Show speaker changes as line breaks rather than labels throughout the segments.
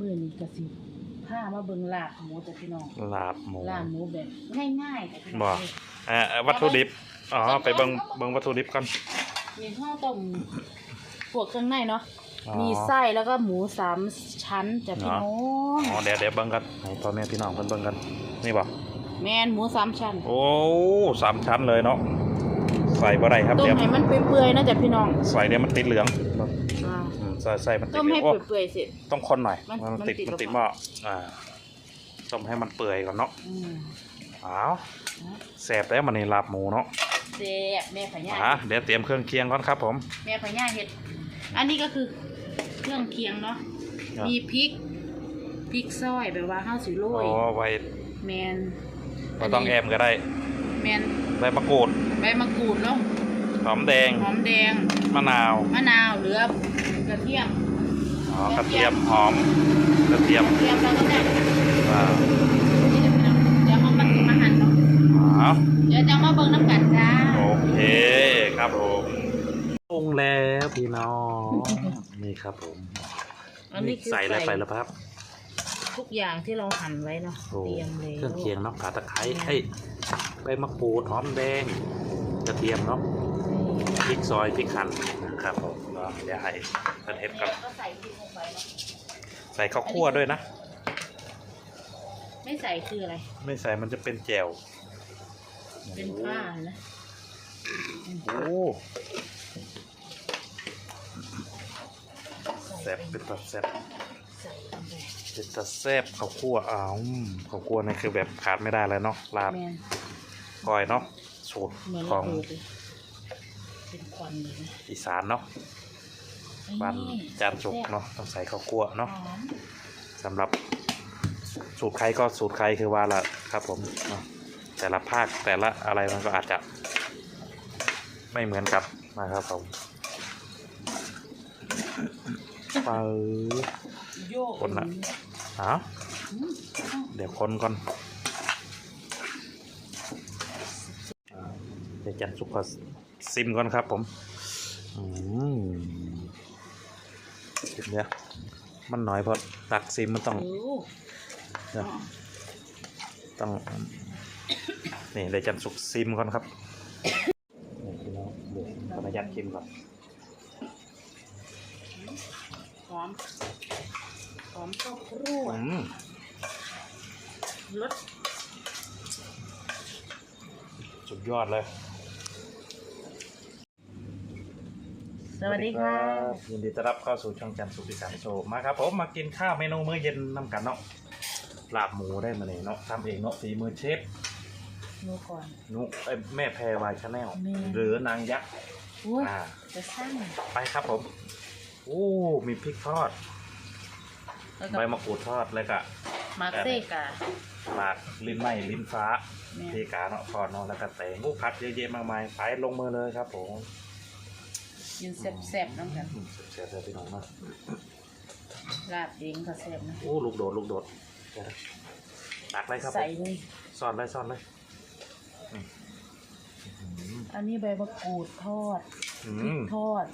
มือนี้ก็สิพามาเบิ่งลาบหมูจ้ะพี่น้อง
ลาบหมู
ลาบหมูแบบง่ายๆจ้ะพี่น้
บ่
อง
เอ่อวัตถุดิบอ๋อไปเบิ่งเบิ่งวัตถุดิบก่อน
มีข้าวต้มพวกเครื่องในเนาะ
อ๋อ
มีไส้แล้วก็หมูสามชั้นจ้ะพี่
อ๋อ
น้อง
อ๋อเดี๋ยวเดี๋ยวเบิ่งกันให้พ่อแม่พี่น้องเพิ่นเบิ่งกันนี่บ่
แมนหมูสามชั้น
โอ้สามชั้นเลยเนาะใส่บ่ได้ครับ
ต้ม
เดี๋ยว
ให้มันเปื่อยๆนะจ้ะพี่น้อง
ใส่เดี๋ยวมันติดเหลือง
อ่า
อืม ใส่ใส่มันติ
ต้
ด
ม
เหลื
ให้
องโอ้
เปื่อยๆเสร็จ
ต้องคนหน่อย
มัน
มันติด
มันติด
มันติด
ห
ห
รือ
ม้อ
เปล่า
อ่าต้มให้มันเปื่อยก่อนเนาะ
อืม
อ้าวแซ่บแล้วมันนี่ลาบหมูเนาะ
แซ่บแม่พญา
อะเดี๋ยวเตรียมเครื่องเคียงก่อนครับผม
แม่พญาเห็ด อันนี้ก็คือเครื่องเคียงเนาะ
ครับ
มีพริกพริกซอยแบบว่าข้าวสีโร
โอ้
ย
ไว้
แมน
บ่ต้องแอมก็ได้
แมน
ใบมะกรูด
ใบมะกรูดเนาะ
หอมแดง
หอมแดง
มะนาว
มะนาวเหลือ กระเทียม
อ๋อกระเทียมหอมกระเทียม
กระเทียมแล้วก็ได้
อ่า
เดี๋ยวเอามามาหั่นเนาะ
อ้าว
เดี๋ยวจะมาเบิ่งน้ำกันจ้า
โอเคครับผมปรุงแล้วพี่น้องนี่ครับผม
อันนี้คือ
ใส่อะไรไปแล้วครับ
ทุกอย่างที่เราหั่นไว้เนาะ
โอ้
เตรียมเลย
เครื่องเคียงเนาะขาตะไคร้เอ้ยใบมะกรูดหอมแดงกระเทียมเนาะพริกซอยพริกหั่นนะ ครับผมเนาะเดี๋ยวให้ท่านเฮ็ดกัน
ก็ใส่พริกลงไปเนาะ
ใส่ข้าวคั่วด้วยนะ
ไม่ใส่คืออะไร
ไม่ใส่มันจะเป็นแจ่ว
เป็นผ้านะ
โอ้แซ่บเป็นตัดแซ่บ
ใส่ลงไป
เป็นตัดแซ่บข้าวคั่วอ้าวข้าวคั่วนี่คือแบบขาดไม่ได้เลยเนาะลาบ
แมน
ก้อยเนาะสูตร
เหมือน
ข
ระ
อง
เบิดเลย เป็นควันเลยนะ
อีสานเนาะบ้านจานจุกเนาะต้องใส่ข้าวคั่ว
หอ
เนาะ
ม
สำหรับสูตรใครก็สูตรใครคือว่าละครับผมเนาะแต่ละภาคแต่ละอะไรมันก็อาจจะ ไม่เหมือนกับนะครับผมเปิด
โยก
คนละอะ
อืม
เดี๋ยวคนก่อนอ่าเดี๋ยวจันสุกขอ ซิมก่อนครับผมอืมซิมเนี่ยมันน้อยเพราะตักซิมมันต้อง
โอ้
เดี๋ยวต้อง นี่เดี๋ยวจันสุกซิมก่อนครับนี่พี่น้องเดี๋ยวขออนุญาตชิมก่อน
หอมหอมข้าวครั่ว
อืม
รส
สุดยอดเลย
สวัสดีค่ะ
ยินดีต้อนรับเข้าสู่ช่องจันทร์สุขอีสานโชว์มาครับผมมากินข้าวเมนูมื้อเย็นนำกันเนาะลาบหมูได้มาเลยเนาะทำเองเนาะฝีมือเชฟ
นูก่อน
นุเอ้ยแม่แพรวายชาแนล
แม่
หรือนางยักษ์
อุ้ย
อ่า
จะสั้น
ไปครับผมโอ้มีพริกทอด
แล้ว
ใบ
ก็
มะกรูดทอดแล้วก็
มาร์เซกา
หมากลิ้นไหมลิ้นฟ้า
แม่
ทีกาเนาะทอดเนาะแล้วก็แตงลูกพัดเยอะแยะมากมายไปลงมือเลยครับผม
กินแซ่บๆน้ำกัน
อืมเสียบๆเลยพี่น้องเนาะ
ลาบเองก็แซ่บนะ
โอ้ลูกโดดลูกโดดเดี๋ยวนะตักเลยครับผม
ใส่เลย
ซ่อนเลยซ่อนเลยอืมอืม
อันนี้ใบมะกรูดทอด
อื
พริก
ม
ทอด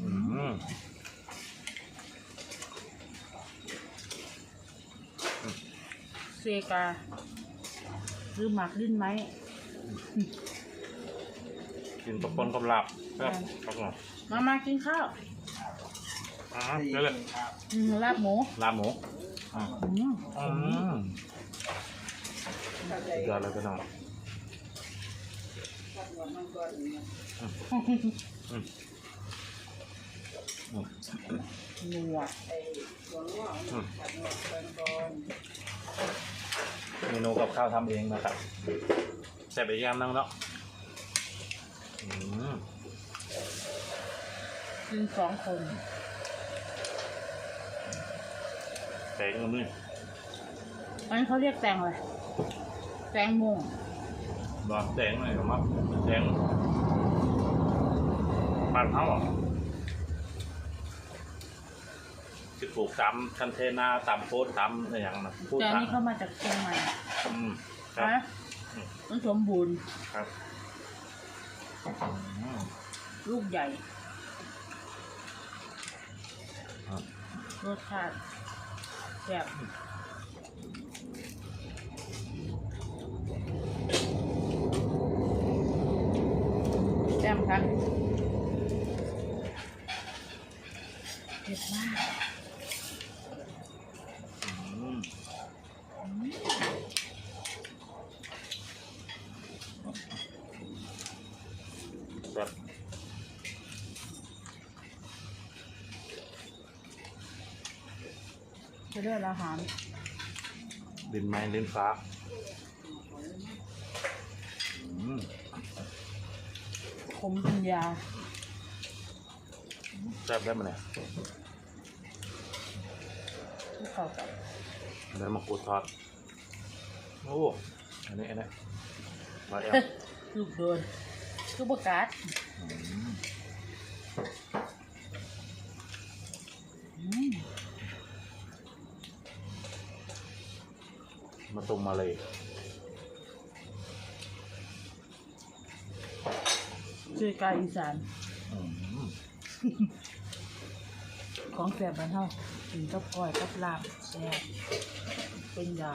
อืม
เซกา หรือหมักลิ้นไหม
กินตะปนกับหลับครับครับผม
มามากินข้าว
อ่าเดี๋ยวเลย
อืมลาบหมู
ลาบหมูอ่า
อืม
อืมสุดยอดเลยพี่น้องอืม
นัว
อืมเมนูกับข้าวทำเองนะครับแซ่บอีกอย่างหนึงเนาะอืม
กินสองคน
แตงมือ
อันนี้เขาเรียกแตงอะไรแตงม่วง
บอแตงหน่อยครับมั้งแตงปั่นเขาเหรอที่ปลูกตามคันเทนาตามโพสต์ตามอะไรอย่างนั้นพูด
แต่อัน
ตาม
นี้เขามาจากเชียงใหม่
อืมครับ
นะมันสมบูรณ์
ครับอืม
ลูกใหญ่
ครับ
รสชาติแบบแจ่มค่ะเผ็ดมาก
อืมแบบ
จะเลือกอาหาร
ดินไม้ดินฟ้าอืม
ขมเป็นยา
แซ่บได้ไหมเนี่ย
ที่เข้ากับ
เนื้อมะกรูดทอดโอ้อันนี้อันนี้มาแอม
ลูกโดนคือประกาศ
อืม
อืม
มา ตรงมาเลย
ช่วยกายอีสาน
อืม
ของแสบบ้านเฮากินกับก้อยกับลาบแซ่บเป็นยา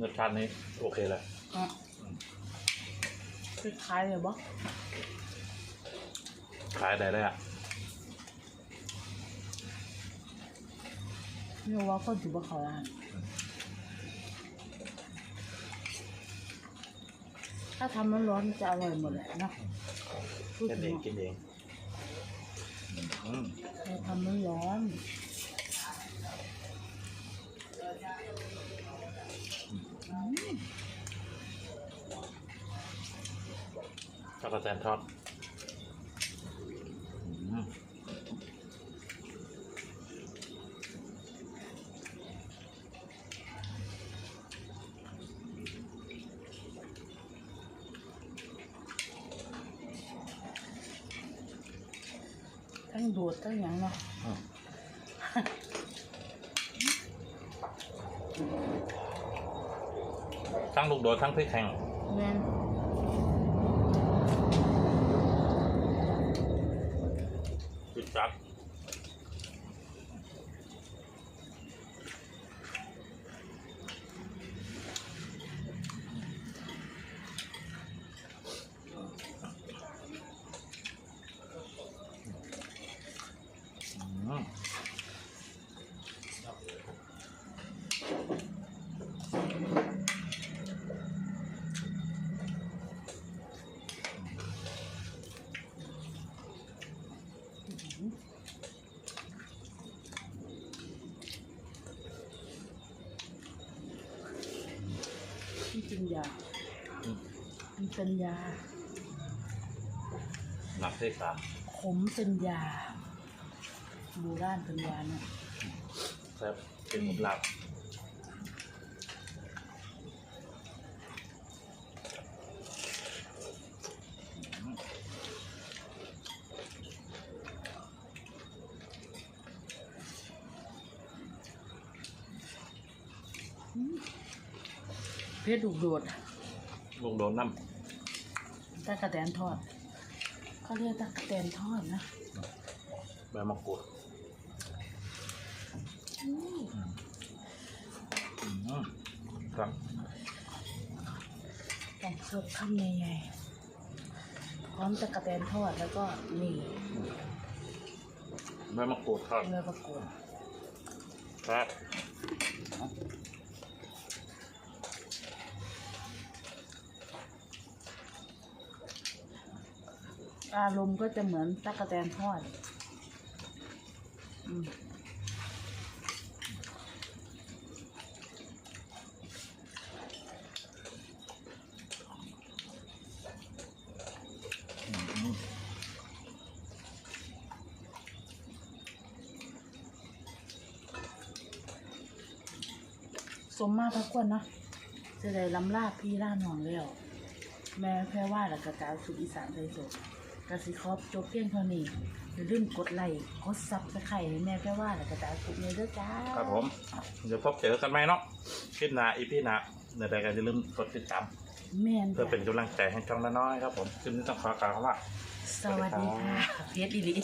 รสชาตินี้โอเคเลย
อะคล้ายๆเลยบ่
ขายได้เลยอะ
นี่ว่าคนถือว่าเขาร้านถ้าทำมันร้อนๆจะอร่อยหมดแหละเนาะพูด
กิน
ถึ
เองงกินเองอืม
เราทำมันร้อน
ช็อกโกแลตทอดอืม
ทั้งโดดทั้งอย่างเนาะ
อืม ทั้งลูกโดดทั้งพริกแห้ง
แม่น
จุดจัด มั
นเป็นยา มันเป็นยา
หนักที่สาม
ขมเป็นยา โบราณเป็นยาเนี่ย
แซ่บเป็นหมดหลับ
ชรดุกโดด
ลูกโดนน้
ตะกะแตนทอดเขาเรียกตะกะแตนทอดนะำ
ใบมะกรูดอืมครับ
ต้องสดคำใหญ่ๆพร้อมตะกะแตนทอดแล้วก็นี่
ใบมะกรูดทอด
เนื้อประกวด
ครับ
อารมณ์ก็จะเหมือนตะกกะแตนทอดสมมากทุกคนนะจะได้ลำลาบพี่ล่าหนองแล้ว แม่แพร่ว่าและกระจายสุดอีสานไปสด กสิครอบจบเพียงเท่านี้อย่าลืมกดไลค์กดซับสไครต์ให้แม่แพ้ว่าแล้วก็จะเอาสุดนี้ด้วยจ้า
ครับผม เดี๋ยวพบเจอกันไหมเนาะคลิปหน้าอีพีหน้าในรายการอย่าลืมกดติดตาม
แม่น
เพื่อเป็น
จ้ะ
กำลังใจให้ช่องน้อยๆครับผมคลิปนี้ต้องขอกล่าวคำว่า
สวัสดีค่ะเพชรอีหลี